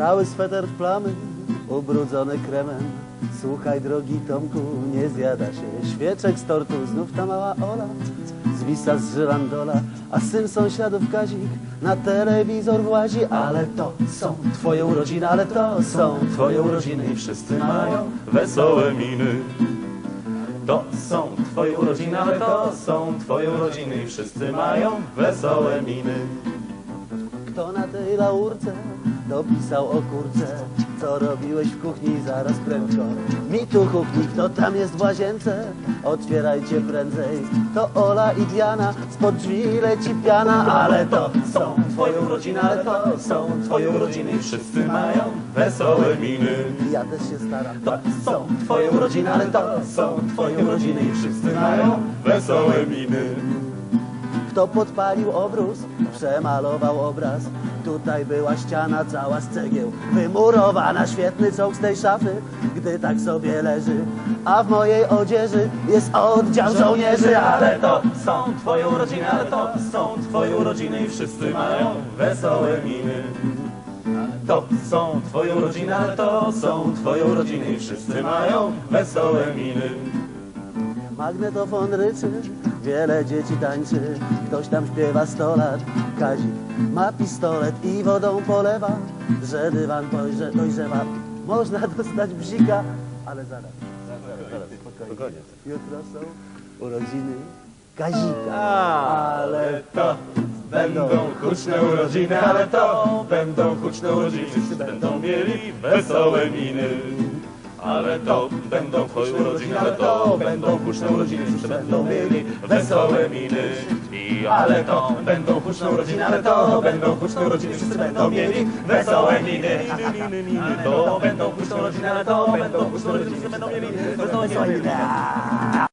Cały sweter w plamy, ubrudzony kremem. Słuchaj, drogi Tomku, nie zjada się świeczek z tortu. Znów ta mała Ola zwisa z żyrandola, a syn sąsiadów Kazik na telewizor włazi. Ale to są twoje urodziny, ale to są twoje urodziny i wszyscy mają wesołe miny. To są twoje urodziny, ale to są twoje urodziny i wszyscy mają wesołe miny. Kto na tej laurce dopisał o kurce? Co robiłeś w kuchni zaraz prędko? Mi tu kuchni, kto tam jest w łazience? Otwierajcie prędzej. To Ola i Diana, spod drzwi leci piana, ale to są twoje urodziny, ale to są twoje urodziny wszyscy mają Wesołe miny. ja też się staram. To są twoje urodziny, ale to są twoje urodziny wszyscy mają Wesołe miny. Kto podpalił obrus, przemalował obraz. Tutaj była ściana cała z cegieł, wymurowana, świetny czołg z tej szafy, gdy tak sobie leży. A w mojej odzieży jest oddział żołnierzy, ale to są twoje urodziny, ale to są twoje urodziny i wszyscy mają wesołe miny. To są twoje urodziny, ale to są twoje urodziny i wszyscy mają wesołe miny. magnetofon ryczy, wiele dzieci tańczy, ktoś tam śpiewa sto lat. Kazik ma pistolet i wodą polewa, że dywan dojrze, dojrzewa. Można dostać bzika, ale zaraz. Spokojnie. Jutro są urodziny Kazika. Ale to będą huczne urodziny, ale to będą huczne urodziny, wszyscy będą mieli wesołe miny. Ale to będą twoje urodziny, ale to będą huczne urodziny, wszyscy będą mieli wesołe miny. I ale to będą huczne urodziny, ale to będą huczne urodziny, wszyscy będą mieli wesołe miny. Miny, miny, To będą huczne urodziny, ale to będą huczne urodziny, wszyscy będą mieli wesołe miny.